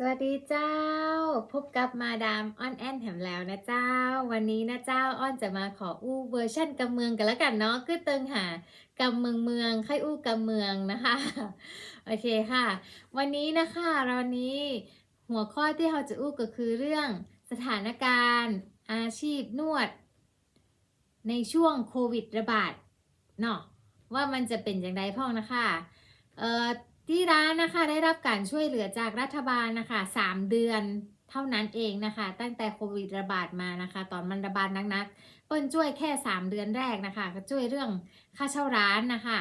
สวัสดีเจ้า พบกับมาดามอ้อนแอนแถมแล้วนะเจ้า วันนี้นะเจ้าอ้อนจะมาขออู้เวอร์ชั่นกำเมืองกันแล้วกันเนาะคือเติงหากำเมืองเมืองค่อยอู้กำเมืองนะคะโอเคค่ะ วันนี้นะคะวันนี้หัวข้อที่เราจะอู้ก็คือเรื่องสถานการณ์ อาชีพนวด ในช่วงโควิดระบาดเนาะว่ามันจะเป็นอย่างไรพ่องนะคะเอ่อ ที่ร้านนะคะได้รับการช่วยเหลือจากรัฐบาลนะคะ3เดือนเท่านั้นเองนะคะ ตั้งแต่โควิดระบาดมานะคะ ตอนมันระบาดนักๆเปิ้ลช่วยแค่ 3 เดือนแรกนะคะก็ช่วยเรื่องค่าเช่าร้านนะคะ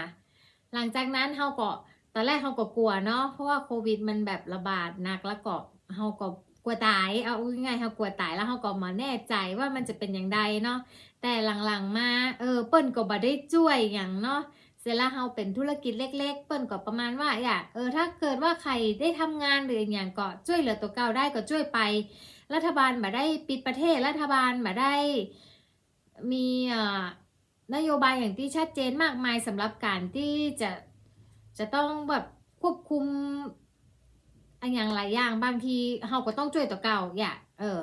หลังจากนั้นเขาก็ตอนแรกเขาก็กลัวเนาะเพราะว่าโควิดมันแบบระบาดหนักแล้วก็เขาก็กลัวตายเอาง่ายๆเขากลัวตายแล้วเขาก็มาแน่ใจว่ามันจะเป็นอย่างใดเนาะแต่หลังๆมาเออเปิ้ลก็บ่ได้ช่วยอย่างเนาะ เสร็จแล้วเราเป็นธุรกิจเล็ก ๆ เปิ้นก็ประมาณว่าอยากเออถ้าเกิดว่าใครได้ทำงานหรืออย่างก็ช่วยเหลือตัวเก่าได้ก็ช่วยไป รัฐบาลมาได้ปิดประเทศรัฐบาลมาได้ มีนโยบายอย่างที่ชัดเจนมากมายสำหรับการที่จะจะต้องแบบควบคุมอันอย่างหลายอย่างบางทีเราก็ต้องช่วยตัวเก่าอย่าเออ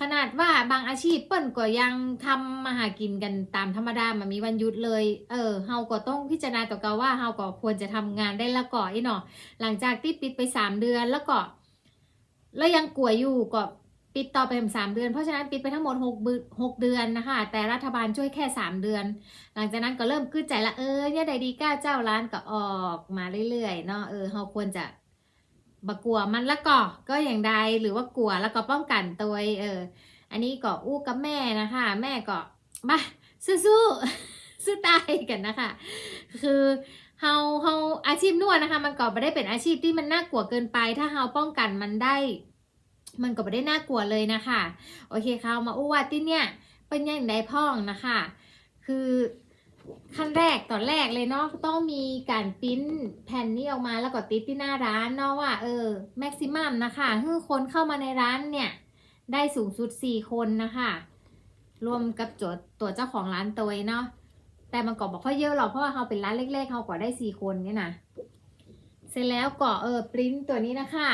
ขนาดว่าบางอาชีพเปิ้นก็ยังทำมาหากินกันตามธรรมดามันมีวันหยุดเลย เออเฮาก็ต้องพิจารณาตัวเก่าว่าเฮาก็ควรจะทำงานได้ละก่ออีเนาะหลังจากที่ปิดไปสามเดือนแล้วก็แล้วยังกลัวอยู่ก็ปิดต่อไปสามเดือน เพราะฉะนั้นปิดไปทั้งหมดหกบืหกเดือนนะคะ แต่รัฐบาลช่วยแค่สามเดือน หลังจากนั้นก็เริ่มขึ้นใจละเออเนี่ยใดดีก้าเจ้าร้านก็ออกมาเรื่อยๆเนาะเออเฮาควรจะ บกลัวมันละก็ก็อย่างใดหรือว่ากลัวแล้วก็ป้องกันตัวเออ อันนี้ก็อู้กับแม่นะคะ แม่ก็มาสู้ๆสู้ตายกันนะคะ คือเฮาเฮาอาชีพนวดนะคะ มันก็ไม่ได้เป็นอาชีพที่มันน่ากลัวเกินไป ถ้าเฮาป้องกันมันได้ มันก็ไม่ได้น่ากลัวเลยนะคะ โอเคค่ะมาอู้ว่าที่เนี่ยเป็นยังไงพ่องนะคะ คือ ขั้นแรกตอนแรกเลยเนาะต้องมีการปริ้นแผ่นนี้ออกมาแล้วก็ติดที่หน้าร้านเนาะว่าเออแม็กซิมัมนะคะคือคนเข้ามาในร้านเนี่ย ได้สูงสุด 4 คนนะคะ รวมกับโจทย์ตัวเจ้าของร้านตัวเนาะแต่มันก็บอกค่อยเยอะหรอกเพราะว่าเขาเป็นร้านเล็กๆเขาก็ได้ 4 คนเนี่ยนะเสร็จแล้วก็เออปริ้นตัวนี้นะคะ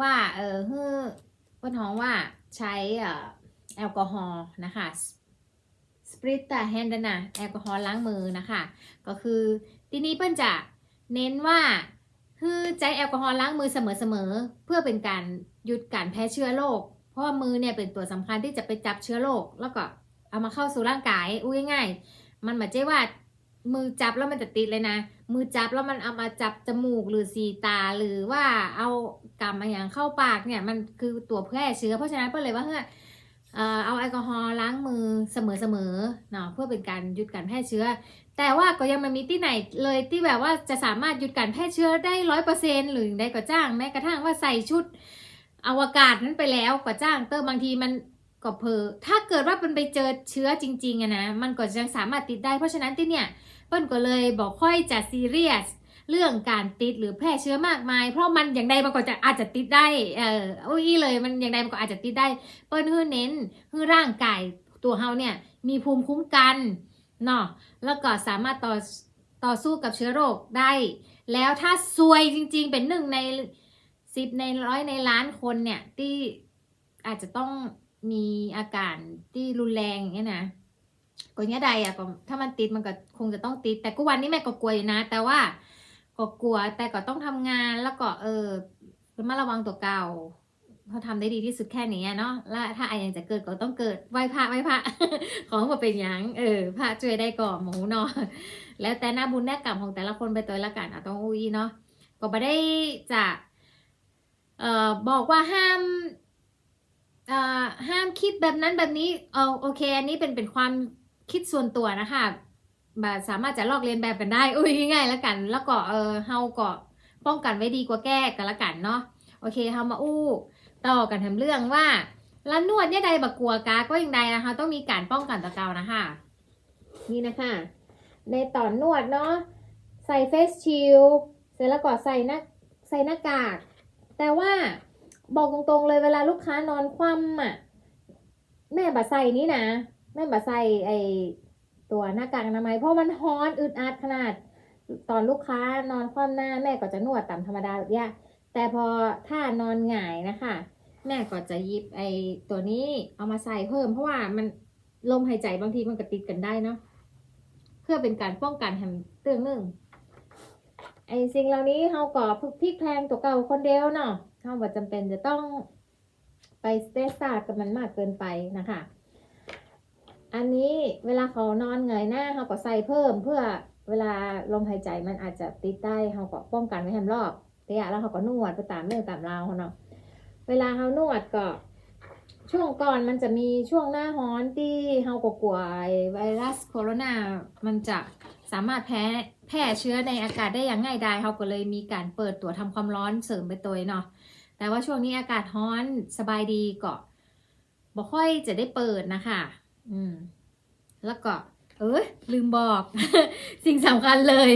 ว่าเออเฮ้อป้นท้องว่าใช้เอ่อแอลกอฮอล์นะคะ สปริตตาแฮนด์นะแอลกอฮอล์ล้างมือนะคะ ก็คือทีนี้เปิ้นจะเน้นว่าคือใช้แอลกอฮอล์ล้างมือเสมอๆเพื่อเป็นการหยุดการแพ้เชื้อโรคเพราะว่ามือเนี่ยเป็นตัวสำคัญที่จะไปจับเชื้อโรคแล้วก็เอามาเข้าสู่ร่างกายอุ้ยง่ายๆมันหมายใจว่ามือจับแล้วมันจะติดเลยนะ มือจับแล้วมันเอามาจับจมูกหรือสีตาหรือว่าเอากำมาอย่างเข้าปากเนี่ยมันคือตัวแพร่เชื้อเพราะฉะนั้นเพื่อเลยว่าเฮ้ยเอ่อเอาแอลกอฮอล์ล้างมือ เสมอๆเนาะเพื่อเป็นการหยุดการแพร่เชื้อ แต่ว่าก็ยังไม่มีที่ไหนเลยที่แบบว่าจะสามารถหยุดการแพร่เชื้อได้ร้อยเปอร์เซ็นหรือได้ก็จ้างแม้กระทั่งว่าใส่ชุดอวกาศนั้นไปแล้วก็จ้างเติมบางทีมันก็เพอถ้าเกิดว่ามันไปเจอเชื้อจริงๆอะนะมันก็ยังสามารถติดได้เพราะฉะนั้นที่เนี่ยเปิ้ลก็เลยบอกค่อยจะซีเรียสเรื่องการติดหรือแพร่เชื้อมากมาย เพราะมันอย่างใดมันก็จะอาจจะติดได้ เอออุ้ยเลยมันอย่างใดมันก็อาจจะติดได้ เปิ้ลคือเน้นคือร่างกาย ตัวเฮาเนี่ยมีภูมิคุ้มกันเนาะแล้วก็สามารถต่อต่อสู้กับเชื้อโรคได้ แล้วถ้าซวยจริงๆเป็นหนึ่งในสิบในร้อยในล้านคนเนี่ยที่อาจจะต้องมีอาการที่รุนแรงอย่างเงี้ยนะก็เนี้ยใดอะก็ถ้ามันติดมันก็คงจะต้องติด แต่กูวันนี้แม่ก็กลัวอยู่นะ แต่ว่าก็กลัวแต่ก็ต้องทำงานแล้วก็เออระมัดระวังตัวเก่า เขาทำได้ดีที่สุดแค่นี้เนาะแล้วถ้าไรยังจะเกิดก็ต้องเกิดไหวพระไหวพระของมาเป็นยังเออพระช่วยได้ก่อหมูเนาะแล้วแต่หน้าบุญแน่กรรมของแต่ละคนไปตัวละกันอะต้องอุ้ยเนาะก็ไม่ได้จะเอ่อบอกว่าห้ามเอ่อห้ามคิดแบบนั้นแบบนี้เออโอเค อันนี้เป็นเป็นความคิดส่วนตัวนะคะแบบสามารถจะลอกเลียนแบบกันได้อุ้ยง่ายแล้วกัน แล้วก็เออเฮาก็ป้องกันไว้ดีกว่าแก้กันละกันเนาะโอเคเฮามาอู้ ต่อกันทำเรื่องว่าร้านนวดเนี่ยใดบักกลัวกาก็ยังใดนะคะ ต้องมีการป้องกันตะเกานะคะ นี่นะคะ ในตอนนวดเนาะใส่เฟสชิลเสร็จแล้วก็ใส่หน้าใส่หน้ากาก แต่ว่าบอกตรงๆเลยเวลาลูกค้านอนคว่ำอะแม่บะใส่นี่นะ แม่บะใส่ไอตัวหน้ากากอนามัยเพราะมันฮ้อนอึดอัดขนาด ตอนลูกค้านอนคว่ำหน้าแม่ก็จะนวดตามธรรมดาแบบเนี้ย แต่พอถ้านอนหงายนะคะ แม่ก็จะยิบไอตัวนี้เอามาใส่เพิ่ม เพราะว่ามันลมหายใจบางทีมันก็ติดกันได้เนาะเพื่อเป็นการป้องกันแฮมเตืองหนึ่งไอสิ่งเหล่านี้เราก็พึกพลิกแพงตัวเก่าคนเดียวเนาะเราบ่จำเป็นจะต้องไปสเตสซากับมันมากเกินไปนะคะ อันนี้เวลาเขานอนเงยหน้าเขาก็ใส่เพิ่มเพื่อเวลาลมหายใจมันอาจจะติดได้เขาก็ป้องกันไว้แฮมรอบ แต่ยะแล้วเขาก็นวดไปตามเรื่องตามราวเขาเนาะเวลาเขานวดก็ช่วงก่อนมันจะมีช่วงหน้าร้อนที่เขากกลัวไอ้ไวรัสโคโรนา มันจะสามารถแพ้แพร่เชื้อในอากาศได้อย่างง่ายดายเขาก็เลยมีการเปิดตัวทำความร้อนเสริมไปตัวเนาะ แต่ว่าช่วงนี้อากาศร้อนสบายดีก็บ่ค่อยจะได้เปิดนะคะ อืม แล้วก็ เอ้ยลืมบอก สิ่งสำคัญเลย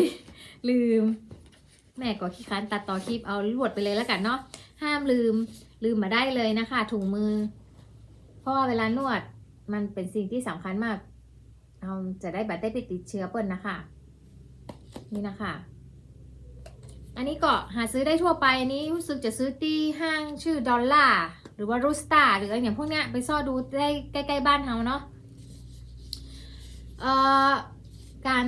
ลืม แม่ก็ขี้ค้านตัดต่อคลิปเอาลวดไปเลยแล้วกันเนาะห้ามลืมลืมมาได้เลยนะคะ ถุงมือ เพราะว่าเวลานวดมันเป็นสิ่งที่สำคัญมากเราจะได้บัตรได้ไปติดเชื้อเปิ้ลนะคะ นี่นะคะ อันนี้ก็หาซื้อได้ทั่วไปอันนี้รู้สึกจะซื้อที่ห้างชื่อดอลล่าหรือว่ารูสตาหรืออะไรอย่างพวกเนี้ยไปซ่อดูได้ใกล้ ๆ บ้านเราเนาะเอ่อการ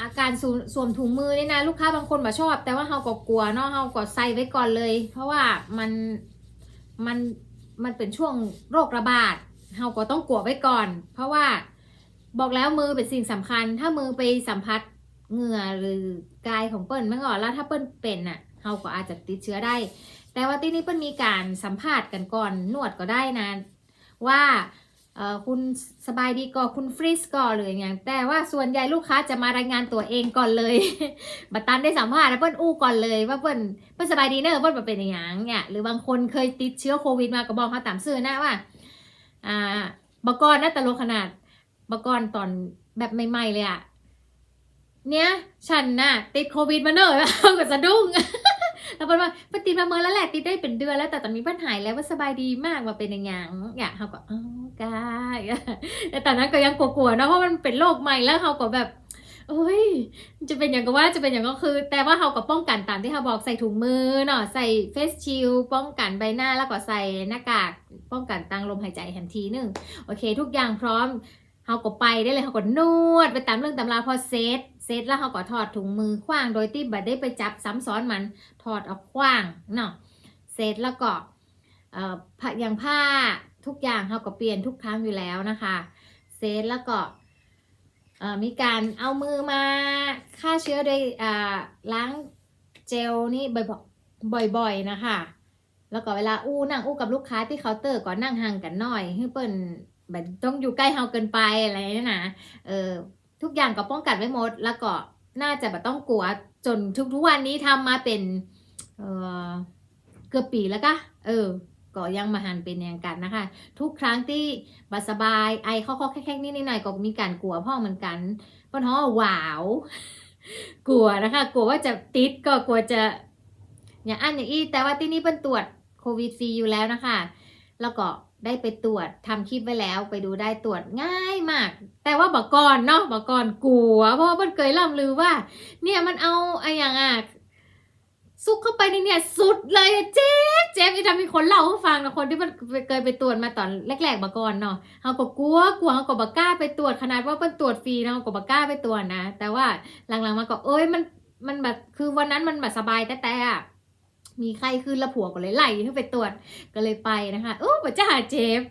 อาการสวมสวมถุงมือเนี่ยนะลูกค้าบางคนบ่ชอบ แต่ว่าเราก็กลัวเนาะเราก็ใส่ไว้ก่อนเลย เพราะว่ามันมันมันเป็นช่วงโรคระบาดเราก็ต้องกลัวไว้ก่อน เพราะว่าบอกแล้วมือเป็นสิ่งสำคัญ ถ้ามือไปสัมผัสเหงื่อหรือกายของเปิ้ลไม่ก่อนแล้วถ้าเปิ้ลเป็นอะเราก็อาจจะติดเชื้อได้ แต่ว่าที่นี้เปิ้ลมีการสัมภาษณ์กันก่อนนวดก็ได้นะว่า คุณสบายดีก่อคุณฟรีสก่อหรืออย่างแต่ว่าส่วนใหญ่ลูกค้าจะมารายงานตัวเองก่อนเลยบัตตันได้สัมภาษณ์แล้วเปิ้ลอู้ก่อนเลย ว่าเปิ้ลเปิ้ลสบายดีเนอะเปิ้ลมาเป็นอย่างเนี่ยหรือบางคนเคยติดเชื้อโควิดมาก็บอกเขาตามซื่อนะว่าอ่าบกรน่าตลกขนาดบกรตอนแบบใหม่ๆเลยอะเนี้ยฉันน่ะติดโควิดมาเนอะก็สะดุ้ง แล้วเปิ้ลว่าปติดมาเมื่อแล้วแหละติดได้เป็นเดือนแล้วแต่ตอนนี้เปิ้ลหายแล้วว่าสบายดีมากมาเป็นอย่างอย่างอยากเขาก็อ๋อกายแต่ตอนนั้นก็ยังกลัวๆนะเพราะมันเป็นโรคใหม่แล้วเขาก็แบบโอ้ย จะเป็นอย่างก็ว่าจะเป็นอย่างก็คือ แต่ว่าเขาก็ป้องกันตามที่เขาบอกใส่ถุงมือเนาะใส่เฟสชิลป้องกันใบหน้าแล้วก็ใส่หน้ากากป้องกันตังลมหายใจแถมทีนึงโอเค ทุกอย่างพร้อมเขาก็ไปได้เลยเขาก็นวดไปตามเรื่องตำราพอเซต เซตแล้วเขาก็ถอดถุงมือขว้างโดยที่บัดได้ไปจับซ้ำซ้อนมันถอดเอาขว้างเนาะเสร็จแล้วก็เอ่อผ้าอย่างผ้าทุกอย่างเขาก็เปลี่ยนทุกครั้งอยู่แล้วนะคะเสร็จแล้วก็มีการเอามือมาฆ่าเชื้อโดยล้างเจลนี่บ่อยๆนะคะ แล้วก็เวลาอู้นั่งอู้กับลูกค้าที่เคาน์เตอร์ก็นั่งห่างกันหน่อยให้เปิ้นแบบต้องอยู่ใกล้เฮาเกินไปอะไรเนี่ยนะเออ ทุกอย่างก็ป้องกันไว้หมด แล้วก็น่าจะแบบต้องกลัวจนทุกทุกวันนี้ทำมาเป็นเออเกือบปีแล้วก็เออ ก็ยังมาหันเป็นอย่างกันนะคะ ทุกครั้งที่บาสบายไอข้อๆแค่ๆนิดหน่อยก็มีการกลัวพ่อเหมือนกันเพราะท้องหวาว กลัวนะคะ กลัวว่าจะติดก็กลัวจะอย่างอันอย่างอี้แต่ว่าที่นี่เป็นตรวจโควิดฟรีอยู่แล้วนะคะ แล้วก็ ได้ไปตรวจทำคลิปไว้แล้วไปดูได้ตรวจง่ายมาก แต่ว่าบอกก่อนเนาะบอกก่อนกลัว เพราะว่าเพิ่นเคยล่ำลือว่า เนี่ยมันเอาไอ้อย่างอะซุกเข้าไปในเนี่ยสุดเลยเจ็บเจ็บอีทำมีคนเล่าให้ฟังนะคนที่มันเคยไปตรวจมาตอนแรกๆมาก่อนเนาะเขาก็กลัวกลัวเขาก็บกล้าไปตรวจขนาดว่าเพิ่นตรวจฟรีนะเขาก็บกล้าไปตรวจนะ แต่ว่าหลังๆมาก็เอ้ยมันมันแบบคือวันนั้นมันแบบสบายแต่แต่อะ มีไข้ขึ้นแล้วผัวก็เลยไล่ให้ไปตรวจก็เลยไปนะคะโอ้ปัจจะหาเจ็บ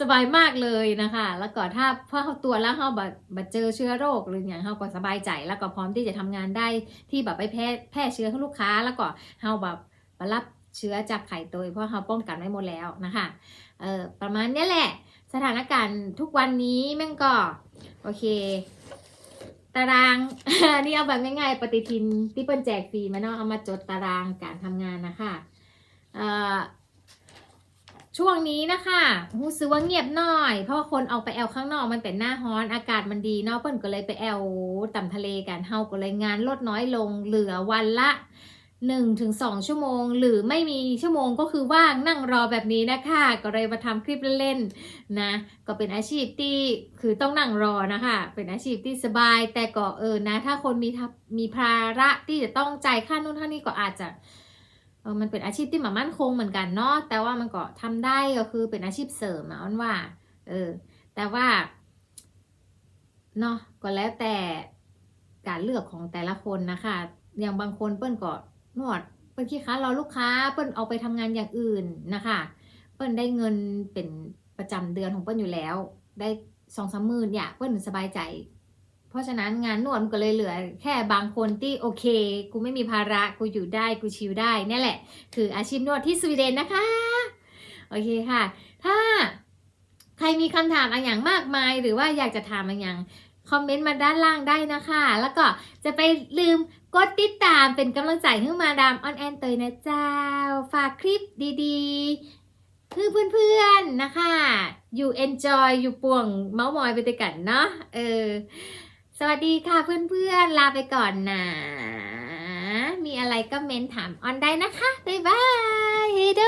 สบายมากเลยนะคะ แล้วก็ถ้าพอเขาตรวจแล้วเขาแบบแบบเจอเชื้อโรคหรืออย่างเขาก็สบายใจ แล้วก็พร้อมที่จะทำงานได้ที่แบบไปแพร่แพร่เชื้อให้ลูกค้า แล้วก็เขาแบบรับเชื้อจากไข่ตัวเพราะเขาป้องกันไว้หมดแล้วนะคะ เออประมาณนี้แหละ สถานการณ์ทุกวันนี้แม่งก็ โอเค ตารางอันนี้เอาแบบง่ายๆ ปฏิทินที่เปิ้ลแจกฟรีมาเนาะเอามาจดตารางการทำงานนะคะช่วงนี้นะคะรู้สึกว่าเงียบหน่อย เพราะว่าคนออกไปแอลข้างนอกมันเป็นหน้าฮ้อนอากาศมันดีเนาะเปิ้ลก็เลยไปแอลต่ำทะเลกันเฮาก็เลยงานลดน้อยลงเหลือวันละ 1นถึงสชั่วโมง หรือไม่มีชั่วโมงก็คือว่างนั่งรอแบบนี้นะคะ ก็เลยมาทำคลิปเล่นๆนะ ก็เป็นอาชีพที่คือต้องนั่งรอนะคะ เป็นอาชีพที่สบาย แต่ก็เออนะ ถ้าคนมีทับมีภาระที่จะต้องจ่ายค่านู่นค่านี่ก็อาจจะเออมันเป็นอาชีพที่มันมั่นคงเหมือนกันเนาะแต่ว่ามันก็ทำได้ก็คือเป็นอาชีพเสริมอะอ้นว่า เออ แต่ว่าเนาะก็แล้วแต่การเลือกของแต่ละคนนะคะ อย่างบางคนเปิ้ลก็ นวดเปิ้ลขี้ค้านรอลูกค้า เปิ้ลเอาไปทำงานอย่างอื่นนะคะ เปิ้ลได้เงินเป็นประจำเดือนของเปิ้ลอยู่แล้ว ได้สองสามหมื่นเนี่ยเปิ้ลสบายใจ เพราะฉะนั้นงานนวดมันก็เลยเหลือ แค่บางคนที่โอเค กูไม่มีภาระกูอยู่ได้กูชิลได้เนี่ยแหละ คืออาชีพนวดที่สวีเดนนะคะ โอเคค่ะ ถ้าใครมีคำถามอะไรอย่างมากมาย หรือว่าอยากจะถามอะไรอย่าง คอมเมนต์มาด้านล่างได้นะคะ แล้วก็จะไปลืมกดติดตามเป็นกำลังใจให้มาดามออนแอนเตยนะเจ้า ฝากคลิปดีๆ คือเพื่อนๆนะคะ อยู่ enjoy อยู่ป่วงเมาส์มอยไปด้วยกันเนาะเออ สวัสดีค่ะเพื่อนๆ ลาไปก่อนนะมีอะไรก็เมนถามออนได้นะคะ บ๊ายบาย เฮโด